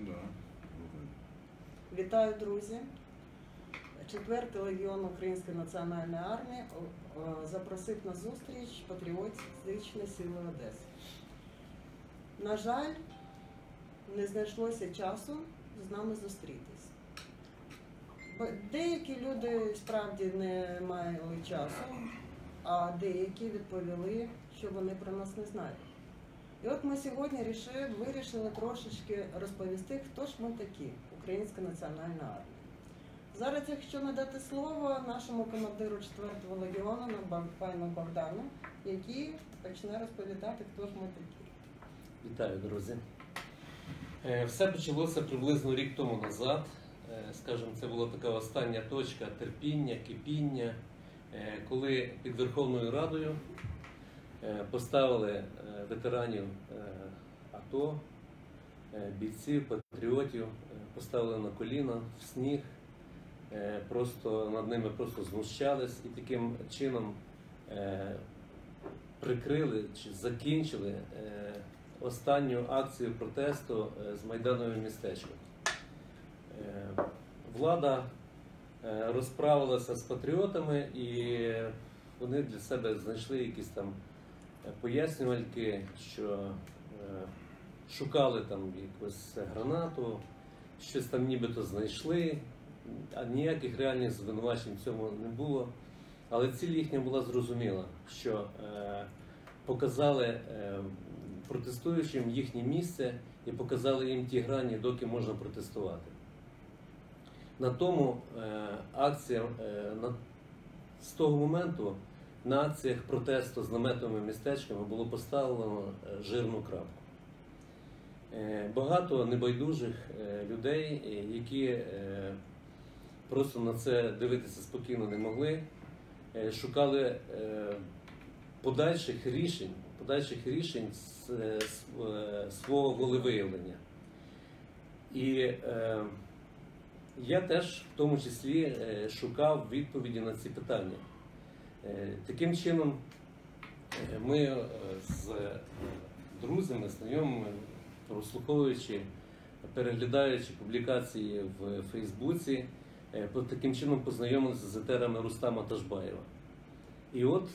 Да. Вітаю, друзі. Четвертий легіон Української національної армії запросив на зустріч патріотичні сили Одеси. На жаль, не знайшлося часу з нами зустрітись. Деякі люди справді не мали часу, а деякі відповіли, що вони про нас не знають. І от ми сьогодні рішили, вирішили трошечки розповісти, хто ж ми такі, Українська національна армія. Зараз, якщо надати слово нашому командиру 4-го легіону пану Богдану, який почне розповідати, хто ж ми такі. Вітаю, друзі. Е, Все почалося приблизно рік тому назад. Е, Скажімо, це була така остання точка терпіння, кипіння, е, коли під Верховною Радою поставили е, ветеранів е, АТО, е, бійців, патріотів, е, поставили на коліна в сніг, е, просто над ними просто знущались і таким чином е, прикрили чи закінчили е, останню акцію протесту е, з Майдановим містечком. Е, Влада е, розправилася з патріотами і вони для себе знайшли якісь там е, пояснювальки, що е, шукали там якусь гранату, щось там нібито знайшли, а ніяких реальних звинувачень в цьому не було. Але ціль їхня була зрозуміла, що е, показали е, протестуючим їхнє місце і показали їм ті грані, доки можна протестувати. На тому акція з того моменту на акціях протесту з наметовими містечками було поставлено е, жирну крапку. Е, Багато небайдужих е, людей, які просто на це дивитися спокійно не могли, шукали подальших рішень, подальших рішень свого волевиявлення. І я теж в тому числі шукав відповіді на ці питання. Е, Таким чином, е, ми е, з друзями, знайомими, прослуховуючи, переглядаючи публікації в Фейсбуці, таким чином познайомилися з етерами Рустама Ташбаєва. І от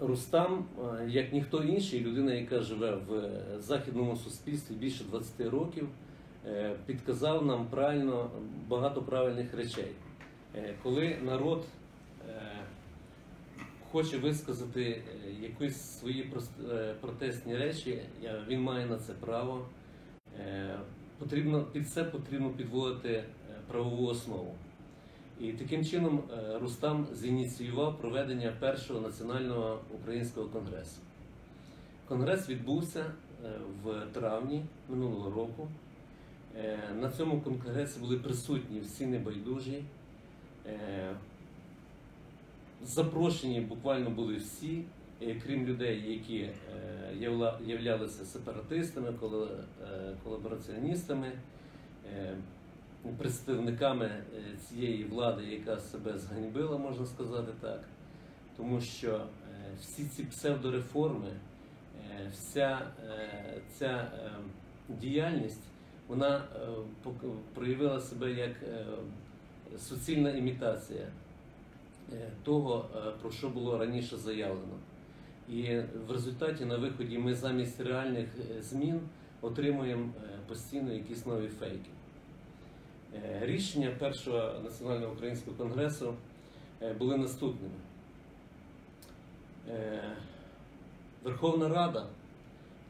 Рустам, як ніхто інший, людина, яка живе в західному суспільстві більше 20 років, підказав нам правильно багато правильних речей. Коли народ хоче висказати е, якісь свої е, протестні речі, він має на це право. Е, Потрібно під це потрібно підводити правову основу. І таким чином Рустам зініціював проведення першого національного українського конгресу. Конгрес відбувся в травні минулого року. На цьому конгресі були присутні всі небайдужі. Запрошені буквально були всі, е, крім людей, які е, являлися сепаратистами, е, колабораціоністами, представниками цієї влади, яка себе зганьбила, можна сказати так. Тому що всі ці псевдореформи, вся ця діяльність, вона проявила себе як суцільна імітація того, е, про що було раніше заявлено. І в результаті на виході ми замість реальних е, змін отримуємо е, постійно якісь нові фейки. Е, Рішення першого національного українського конгресу е, були наступними. Е, Верховна Рада,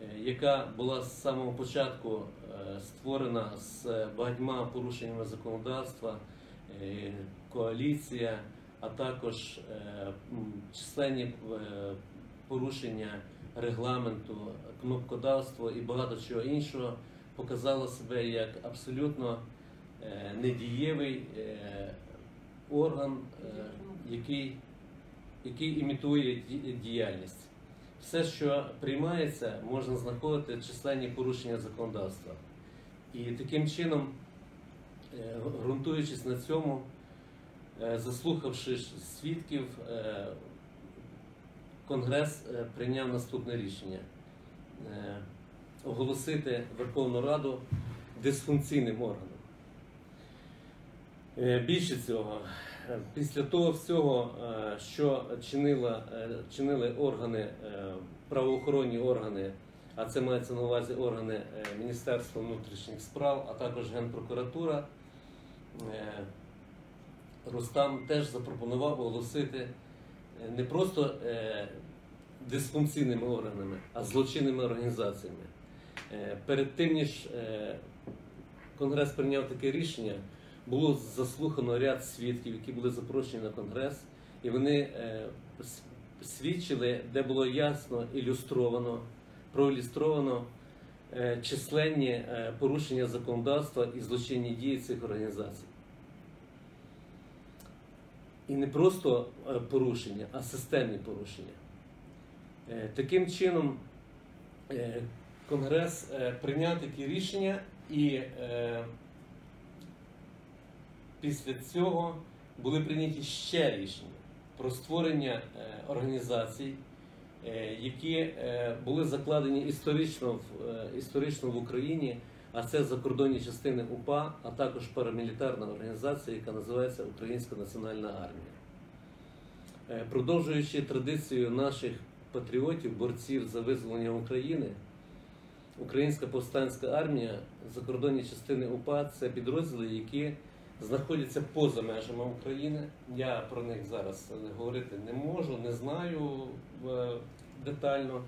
е, яка була з самого початку е, створена з багатьма порушеннями законодавства, е, коаліція, а також е, численні е, порушення регламенту, кнопкодавство і багато чого іншого, показала себе як абсолютно е, недієвий орган, який, який імітує діяльність. Все, що приймається, можна знаходити численні порушення законодавства. І таким чином, ґрунтуючись на цьому, заслухавши свідків, е, Конгрес е, прийняв наступне рішення. Е, оголосити Верховну Раду дисфункційним органом. Е, Більше цього, е, після того всього, е, що чинила, е, чинили органи, е, правоохоронні органи, а це мається на увазі органи е, Міністерства внутрішніх справ, а також Генпрокуратура, е, Рустам теж запропонував оголосити е, не просто е, дисфункційними органами, а злочинними організаціями. Е, Перед тим ніж Конгрес прийняв таке рішення, було заслухано ряд свідків, які були запрошені на конгрес, і вони свідчили, де було ясно ілюстровано, проілюстровано численні порушення законодавства і злочинні дії цих організацій. І не просто е, порушення, а системні порушення. Е, Таким чином, е, Конгрес прийняв такі рішення, і після цього були прийняті ще рішення про створення організацій, які були закладені історично в, історично в Україні, а це закордонні частини УПА, а також парамілітарна організація, яка називається Українська Національна Армія. Е, Продовжуючи традицію наших патріотів, борців за визволення України, Українська повстанська армія, закордонні частини УПА це підрозділи, які знаходяться поза межами України. Я про них зараз говорити не можу, не знаю е, детально,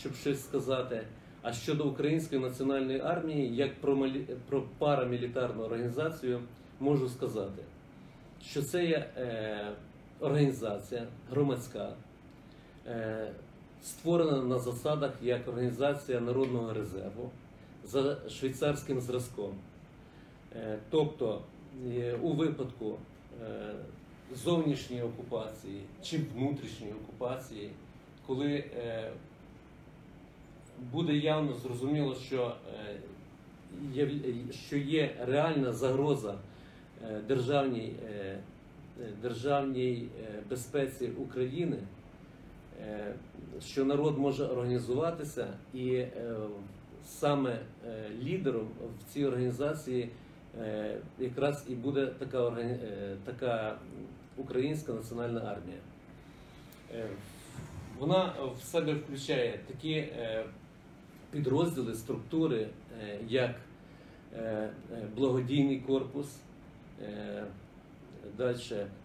щоб щось сказати. А щодо Української національної армії, як про, малі- про парамілітарну організацію, можу сказати, що це є е, організація громадська, е, створена на засадах як організація народного резерву за швейцарським зразком. Е, Тобто, е, у випадку е, зовнішньої окупації чи внутрішньої окупації, коли е, буде явно зрозуміло, що, е, є, що є реальна загроза е, державній, е, державній безпеці України, що народ може організуватися, і саме лідером в цій організації якраз і буде така, така українська національна армія. Вона в себе включає такі підрозділи, структури, е, як е, е, благодійний корпус, далі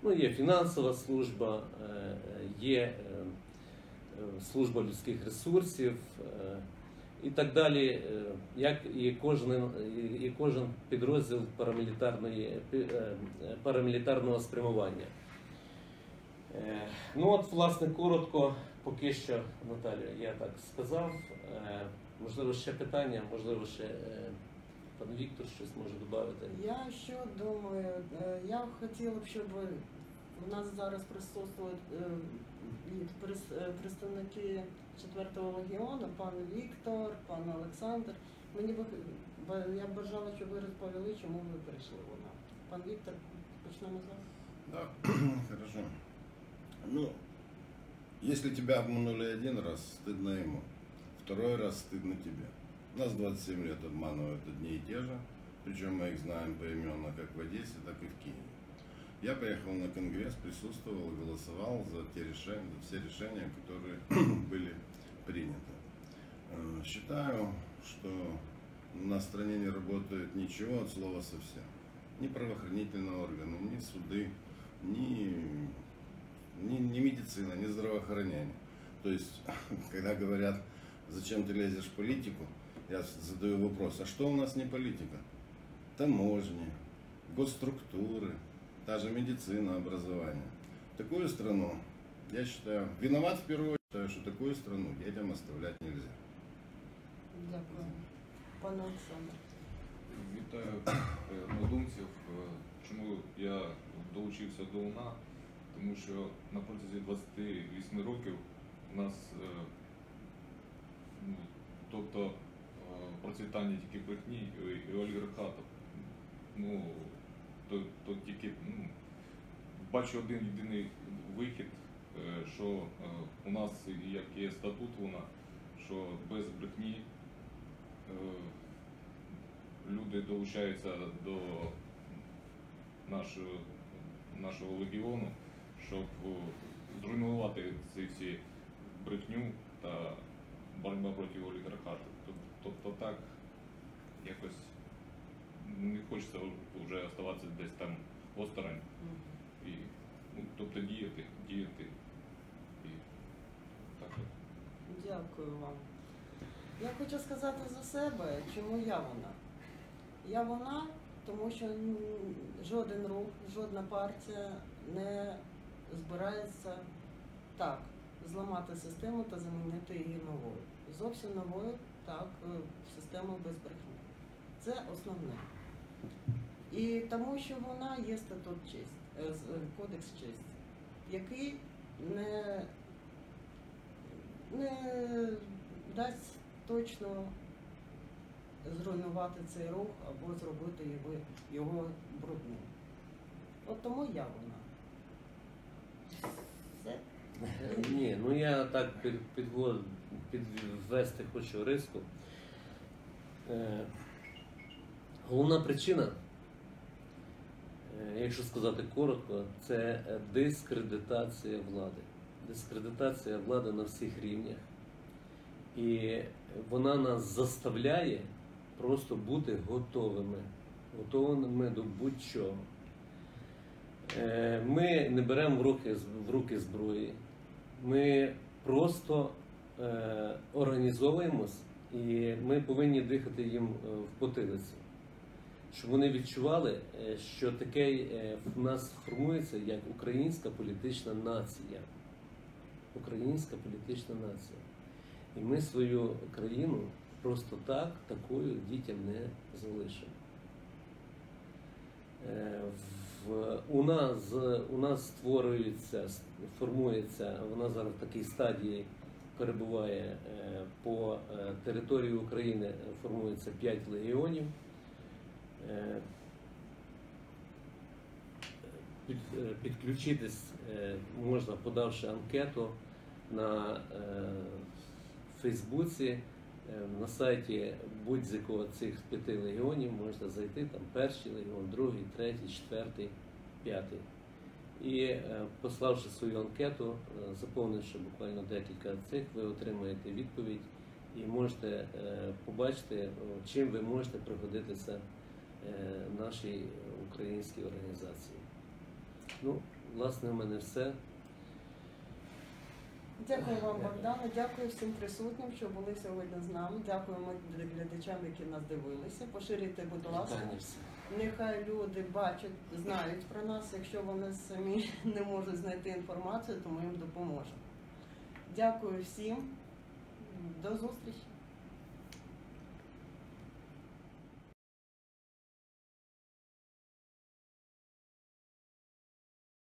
ну, є фінансова служба, є служба людських ресурсів і так далі, як і кожен, і- кожен підрозділ парамілітарної, парамілітарного спрямування. Ну от, власне, коротко, поки що, Наталія, я так сказав. Можливо, ще питання, можливо, ще е, пан Віктор щось може додати. Я що думаю, е, я хотіла б, щоб у нас зараз присутствують е, представники 4-го легіону, пан Віктор, пан Олександр. Мені би я б бажала, щоб ви розповіли, чому ви прийшли вона. Пан Віктор, почнемо з вас. Да, хорошо. Ну, если тебя обманули один раз, стыдно ему. Второй раз стыдно тебе. Нас 27 лет обманывают одни и те же, причем мы их знаем поименно как в Одессе, так и в Киеве. Я поехал на конгресс, присутствовал, голосовал за те решения, за все решения, которые были приняты. Э, Считаю, что на стране не работает ничего от слова совсем. Ни правоохранительные органы, ни суды, ни, ни, ни медицина, ни здравоохранение. То есть, когда говорят, зачем ты лезешь в политику, я задаю вопрос, а что у нас не политика? Таможни, госструктуры, та же медицина, образование. Такую страну, я считаю, виноват в первую очередь, считаю, что такую страну детям оставлять нельзя. Дякую. Пан Олександр. Вітаю е, однодумців. Е, Чому я долучився до УНА? Тому що на протязі 28 років у нас, е, ну, тобто е, процвітання тільки брехні і- олігархату. Ну, то, то тільки ну, бачу один єдиний вихід, е, що е, у нас як є статут УНА, що без брехні люди долучаються до нашого, нашого легіону, щоб зруйнувати ці всі брехню та боротьба проти олігархату. Тобто так якось не хочеться вже оставатися десь там осторонь і ну, тобто діяти, діяти і так от. Дякую вам. Я хочу сказати за себе, чому я вона. Я вона, тому що жоден рух, жодна партія не збирається так зламати систему та замінити її новою. Зовсім новою, так, е, систему без брехні. Це основне. І тому, що вона є статут честь, е, е, кодекс честі, який не не дасть точно зруйнувати цей рух або зробити його, його брудним. От тому я вона. Ні, ну я так під, підвод, підвести хочу риску. Е, головна причина, е, якщо сказати коротко, це дискредитація влади. Дискредитація влади на всіх рівнях. І вона нас заставляє просто бути готовими, готовими до будь-чого. Е, Ми не беремо в руки, в руки зброї, ми просто е, організовуємось і ми повинні дихати їм е, в потилицю, щоб вони відчували, е, що таке е, в нас формується як українська політична нація. Українська політична нація. І ми свою країну просто так, такою дітям не залишимо. У, нас, у нас створюється, формується, вона зараз в такій стадії перебуває е, по е, території України формується 5 легіонів. Е, під, підключитись можна, подавши анкету на Фейсбуці, на сайті будь-з якого цих п'яти легіонів можна зайти, там перший легіон, другий, третій, четвертий, п'ятий. І е, пославши свою анкету, е, заповнивши буквально декілька цих, ви отримаєте відповідь і можете е, побачити, чим ви можете пригодитися е, нашій українській організації. Ну, власне, в мене все. Дякую вам, Богдане. Дякую всім присутнім, що були сьогодні з нами. Дякуємо глядачам, які нас дивилися. Поширюйте, будь ласка. Нехай люди бачать, знають про нас. Якщо вони самі не можуть знайти інформацію, то ми їм допоможемо. Дякую всім. До зустрічі.